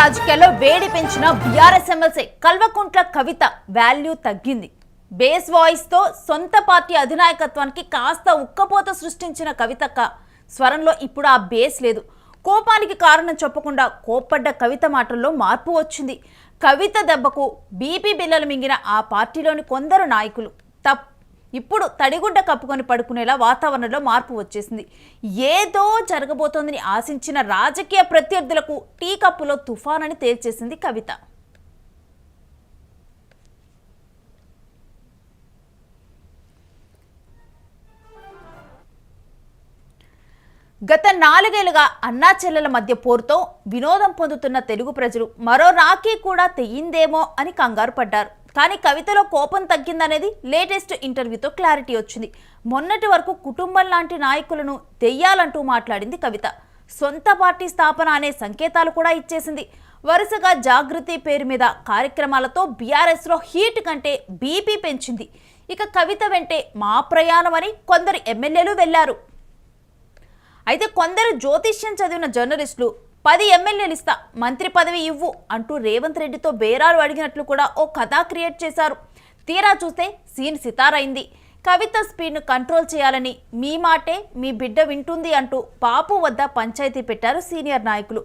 రాజకీయాల్లో వేడి పెంచిన BRS MLC Kalvakuntla Kavitha value తగ్గింది. బేస్ వాయిస్తో సొంత పార్టీ అధినాయకత్వానికి కాస్త ఉక్కపోత సృష్టించిన కవితక్క స్వరంలో ఇప్పుడు ఆ బేస్ లేదు. కోపానికి కారణం చెప్పకుండా కోప్పడ్డ కవిత మాటల్లో మార్పు వచ్చింది. కవిత దెబ్బకు బీపీ బిల్లలు మింగిన ఆ పార్టీలోని కొందరు నాయకులు తప్పు ఇప్పుడు తడిగుడ్డ కప్పుకొని పడుకునేలా వాతావరణంలో మార్పు వచ్చేసింది. ఏదో జరగబోతోందని ఆశించిన రాజకీయ ప్రత్యర్థులకు టీ కప్పులో తుఫానని తేల్చేసింది కవిత. గత నాలుగేళ్ళుగా అన్నా చెల్లెల మధ్య పోరుతో వినోదం పొందుతున్న తెలుగు ప్రజలు మరో రాఖీ కూడా తెయ్యిందేమో అని కంగారు పడ్డారు. కానీ కవితలో కోపం తగ్గిందనేది లేటెస్ట్ ఇంటర్వ్యూతో క్లారిటీ వచ్చింది. మొన్నటి వరకు కుటుంబం లాంటి నాయకులను తెయ్యాలంటూ మాట్లాడింది కవిత. సొంత పార్టీ స్థాపన అనే సంకేతాలు కూడా ఇచ్చేసింది. వరుసగా జాగృతి పేరు మీద కార్యక్రమాలతో బీఆర్ఎస్లో హీట్ కంటే బీపీ పెంచింది. ఇక కవిత వెంటే మా ప్రయాణం అని కొందరు ఎమ్మెల్యేలు వెళ్ళారు. అయితే కొందరు జ్యోతిష్యం చదివిన జర్నలిస్టులు పది ఎమ్మెల్యేలు ఇస్తా మంత్రి పదవి ఇవ్వు అంటూ రేవంత్ రెడ్డితో బేరాలు అడిగినట్లు కూడా ఓ కథ క్రియేట్ చేశారు. తీరా చూస్తే సీన్ సితారైంది. కవిత స్పీడ్ను కంట్రోల్ చేయాలని మీ మాటే మీ బిడ్డ వింటుంది అంటూ పాపు వద్ద పంచాయతీ పెట్టారు సీనియర్ నాయకులు.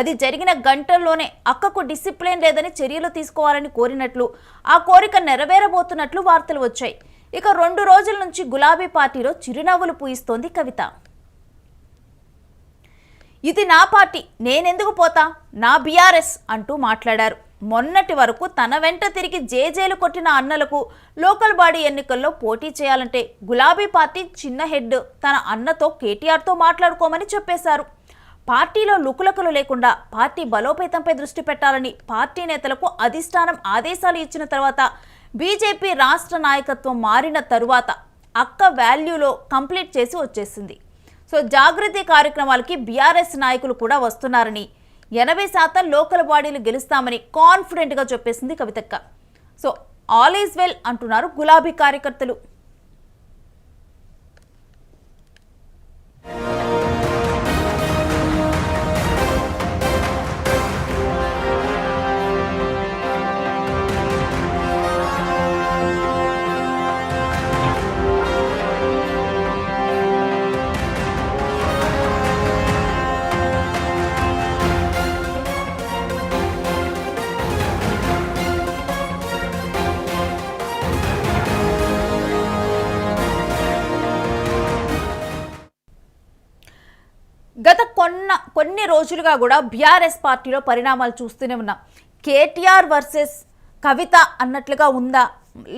అది జరిగిన గంటల్లోనే అక్కకు డిసిప్లిన్ లేదని చర్యలు తీసుకోవాలని కోరినట్లు ఆ కోరిక నెరవేరబోతున్నట్లు వార్తలు వచ్చాయి. ఇక రెండు రోజుల నుంచి గులాబీ పార్టీలో చిరునవ్వులు పూయిస్తోంది కవిత. ఇది నా పార్టీ నేనెందుకు పోతా? నా బీఆర్ఎస్ అంటూ మాట్లాడారు. మొన్నటి వరకు తన వెంట తిరిగి జేజేలు కొట్టిన అన్నలకు లోకల్ బాడీ ఎన్నికల్లో పోటీ చేయాలంటే గులాబీ పార్టీ చిన్న హెడ్ తన అన్నతో కేటీఆర్తో మాట్లాడుకోమని చెప్పేశారు. పార్టీలో లుకులకులు లేకుండా పార్టీ బలోపేతంపై దృష్టి పెట్టాలని పార్టీ నేతలకు అధిష్టానం ఆదేశాలు ఇచ్చిన తర్వాత బీజేపీ రాష్ట్ర నాయకత్వం మారిన తరువాత అక్క వాల్యూలో కంప్లీట్ చేసి వచ్చేసింది. సో జాగృతి కార్యక్రమాలకి బీఆర్ఎస్ నాయకులు కూడా వస్తున్నారని. ఎనభై శాతం లోకల్ బాడీలు గెలుస్తామని కాన్ఫిడెంట్గా చెప్పేసింది కవితక్క. సో ఆల్ ఈజ్ వెల్ అంటున్నారు గులాబీ కార్యకర్తలు. కొన్ని రోజులుగా కూడా బీఆర్ఎస్ పార్టీలో పరిణామాలు చూస్తూనే ఉన్నాం. కేటీఆర్ వర్సెస్ కవిత అన్నట్లుగా ఉందా?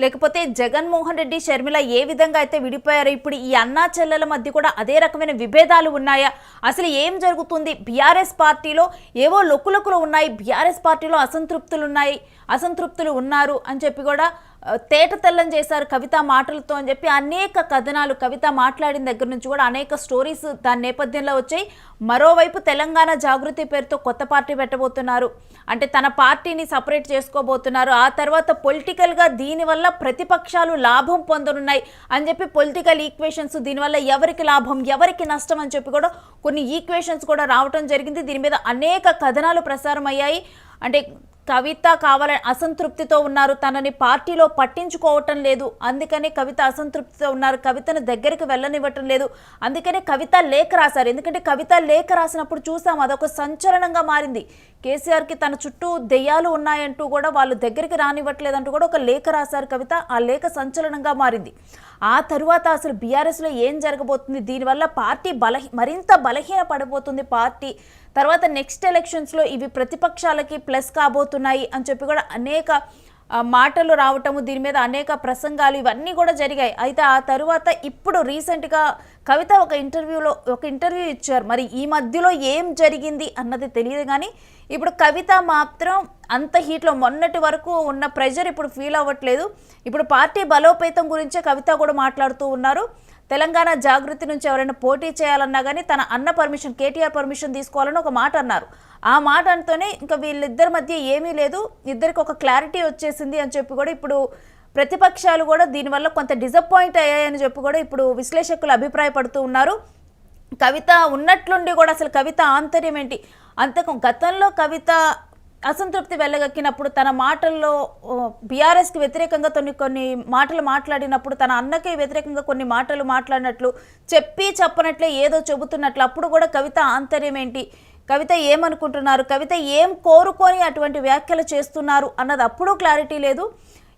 లేకపోతే జగన్మోహన్ రెడ్డి షర్మిల ఏ విధంగా అయితే విడిపోయారో ఇప్పుడు ఈ అన్నా చెల్లెల మధ్య కూడా అదే రకమైన విభేదాలు ఉన్నాయా? అసలు ఏం జరుగుతుంది? బీఆర్ఎస్ పార్టీలో ఏవో లొక్కులొక్కులు ఉన్నాయి. బీఆర్ఎస్ పార్టీలో అసంతృప్తులు ఉన్నాయి. అసంతృప్తులు ఉన్నారు అని చెప్పి కూడా తేట తెల్లం చేశారు కవిత మాటలతో అని చెప్పి అనేక కథనాలు కవిత మాట్లాడిన దగ్గర నుంచి కూడా అనేక స్టోరీస్ దాని నేపథ్యంలో వచ్చాయి. మరోవైపు తెలంగాణ జాగృతి పేరుతో కొత్త పార్టీ పెట్టబోతున్నారు. అంటే తన పార్టీని సపరేట్ చేసుకోబోతున్నారు. ఆ తర్వాత పొలిటికల్గా దీనివల్ల ప్రతిపక్షాలు లాభం పొందనున్నాయి అని చెప్పి పొలిటికల్ ఈక్వేషన్స్ దీనివల్ల ఎవరికి లాభం ఎవరికి నష్టం అని చెప్పి కూడా కొన్ని ఈక్వేషన్స్ కూడా రావటం జరిగింది. దీని మీద అనేక కథనాలు ప్రసారం అయ్యాయి అంటే కవిత కావాలని అసంతృప్తితో ఉన్నారు. తనని పార్టీలో పట్టించుకోవటం లేదు. అందుకనే కవిత అసంతృప్తితో ఉన్నారు. కవితను దగ్గరికి వెళ్ళనివ్వటం లేదు. అందుకనే కవిత లేఖ రాశారు. ఎందుకంటే కవిత లేఖ రాసినప్పుడు చూసాం అదొక సంచలనంగా మారింది. కేసీఆర్కి తన చుట్టూ దెయ్యాలు ఉన్నాయంటూ కూడా వాళ్ళు దగ్గరికి రానివ్వట్లేదంటూ కూడా ఒక లేఖ రాశారు కవిత. ఆ లేఖ సంచలనంగా మారింది. ఆ తరువాత అసలు బీఆర్ఎస్లో ఏం జరగబోతుంది? దీనివల్ల పార్టీ బలహీ మరింత బలహీన పడబోతుంది పార్టీ. తర్వాత నెక్స్ట్ ఎలక్షన్స్లో ఇవి ప్రతిపక్షాలకి ప్లస్ కాబోతున్నాయి అని చెప్పి కూడా అనేక మాటలు రావటము దీని మీద అనేక ప్రసంగాలు ఇవన్నీ కూడా జరిగాయి. అయితే ఆ తరువాత ఇప్పుడు రీసెంట్గా కవిత ఒక ఇంటర్వ్యూలో ఒక ఇంటర్వ్యూ ఇచ్చారు. మరి ఈ మధ్యలో ఏం జరిగింది అన్నది తెలియదు కానీ ఇప్పుడు కవిత మాత్రం అంత హీట్లో మొన్నటి వరకు ఉన్న ప్రెషర్ ఇప్పుడు ఫీల్ అవ్వట్లేదు. ఇప్పుడు పార్టీ బలోపేతం గురించే కవిత కూడా మాట్లాడుతూ ఉన్నారు. తెలంగాణ జాగృతి నుంచి ఎవరైనా పోటీ చేయాలన్నా కానీ తన అన్న పర్మిషన్ కేటీఆర్ పర్మిషన్ తీసుకోవాలని ఒక మాట అన్నారు. ఆ మాట అంటూనే ఇంకా వీళ్ళిద్దరి మధ్య ఏమీ లేదు. ఇద్దరికి ఒక క్లారిటీ వచ్చేసింది అని చెప్పి కూడా ఇప్పుడు ప్రతిపక్షాలు కూడా దీనివల్ల కొంత డిసప్పాయింట్ అయ్యాయని చెప్పి కూడా ఇప్పుడు విశ్లేషకులు అభిప్రాయపడుతూ ఉన్నారు. కవిత ఉన్నట్లుండి కూడా అసలు కవిత ఆంతర్యం ఏంటి? అంతకు గతంలో కవిత అసంతృప్తి వెళ్ళగక్కినప్పుడు తన మాటల్లో బీఆర్ఎస్కి వ్యతిరేకంగా కొన్ని కొన్ని మాటలు మాట్లాడినప్పుడు తన అన్నకి వ్యతిరేకంగా కొన్ని మాటలు మాట్లాడినట్లు చెప్పి చెప్పనట్లే ఏదో చెబుతున్నట్లు అప్పుడు కూడా కవిత ఆంతర్యం ఏంటి కవిత ఏమనుకుంటున్నారు? కవిత ఏం కోరుకొని అటువంటి వ్యాఖ్యలు చేస్తున్నారు అన్నది అప్పుడు క్లారిటీ లేదు.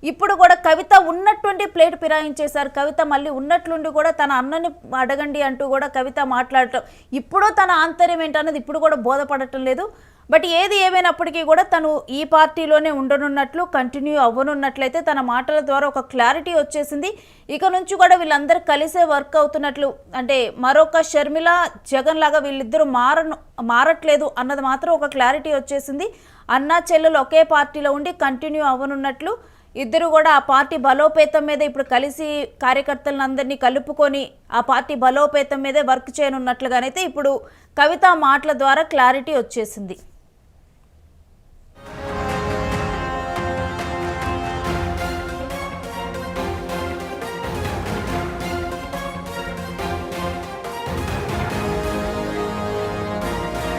ఇప్పుడు కూడా కవిత ఉన్నటువంటి ప్లేట్ ఫిరాయించేశారు. కవిత మళ్ళీ ఉన్నట్లుండి కూడా తన అన్నని అడగండి అంటూ కూడా కవిత మాట్లాడటం ఇప్పుడు తన ఆంతర్యం ఏంటన్నది ఇప్పుడు కూడా బోధపడటం లేదు. బట్ ఏది ఏమైనప్పటికీ కూడా తను ఈ పార్టీలోనే ఉండనున్నట్లు కంటిన్యూ అవ్వనున్నట్లయితే తన మాటల ద్వారా ఒక క్లారిటీ వచ్చేసింది. ఇక నుంచి కూడా వీళ్ళందరూ కలిసే వర్క్ అవుతున్నట్లు అంటే మరొక షర్మిల జగన్ లాగా వీళ్ళిద్దరూ మారను మారట్లేదు అన్నది మాత్రం ఒక క్లారిటీ వచ్చేసింది. అన్నా చెల్లెలు ఒకే పార్టీలో ఉండి కంటిన్యూ అవ్వనున్నట్లు ఇద్దరు కూడా ఆ పార్టీ బలోపేతం మీద ఇప్పుడు కలిసి కార్యకర్తలందరినీ కలుపుకొని ఆ పార్టీ బలోపేతం మీదే వర్క్ చేయనున్నట్లుగానైతే ఇప్పుడు కవిత మాటల ద్వారా క్లారిటీ వచ్చేసింది.